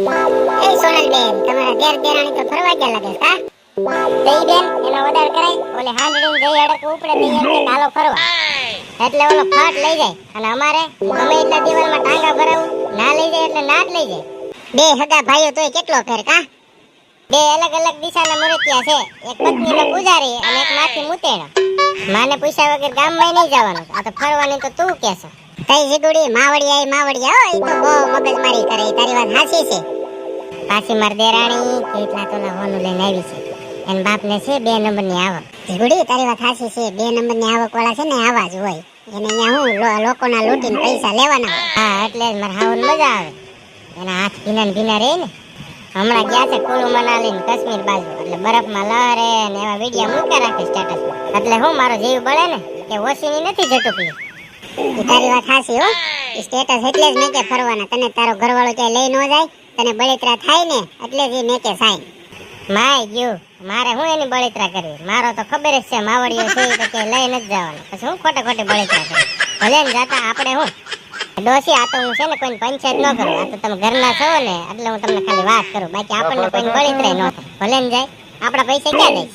એ સોનલબેન તમારા દેર તો ફરવા ગયા લાગે કા તઈ બેન, એનો વધાર કરાય. ઓલે હાંડડીને જઈ અડક ઉપડે, તઈ એમ કે હાલો ફરવા. એટલે ઓલો ફાટ લઈ જાય, અને અમારે અમે એટલા દિવાલમાં ટાંગા ભરાવું, ના લઈ જાય એટલે ના લઈ જાય. બે હગા ભાઈઓ તોય કેટલો ફેર, કા? બે અલગ અલગ દિશાના મૂર્તિયા છે, એક પત્નીનો પૂજારી અને એક માથી મુતેણો. માને પૂછ્યા વગર ગામમાં નહીં જવાનું, આ તો ફરવાની તો તું કેસો કઈ જીગુડી માવડિયા માવડિયા હો, ઈ તો બહુ મગજમારી કરે તારી વાત સાચી છે. પાછી માર દેરાણી કેટલા તોલા હોનું લઈને આવી છે. એન બાપને છે બે નંબરની આવક. જીગુડી, તારી વાત સાચી છે, બે નંબરની આવક વાળા છે ને આવા જ હોય. એને અહીંયા હું લોકોના લૂંટીને પૈસા લેવાના હા, એટલે જ મારે હાવન મજા આવે. એના હાથ ભીના ને ભીના ને. હમણાં ગયા છે કુલુ મનાલી ને કાશ્મીર બાજુ. એટલે બરફમાં લહેરે ને એવા વીડિયો મૂક્યા રાખે સ્ટેટસ એટલે હું, મારો જીવ બળે ને કે ઓસીની નથી જટુકલી. તારી વાત હાસી હો. સ્ટેટસ એટલે જ મેકે ફરવાના. તને તારો ઘરવાળો કે લઈ ન જાય તને બળિતરા થાય ને એટલે જ મેકે સાઈન. માય ગયું. મારે હું એની બળિતરા કરવી? મારો તો ખબર જ છે માવડીઓ છે તો કે લઈ નથી જવાનું. પછી હું ખોટે ખોટે બળિતરા કરવી ભલે ને જાતા આપણે હું? ડોસી આ તો હું છે ને કોઈ પંચાયત ન કરું. આ તો તમે ઘરના છો ને એટલે હું તમને ખાલી વાત કરું. બાકી આપણને કોઈ બળિતરાય ન થાય. ભલે ને જાય. આપણા પૈસા ક્યાં જાય?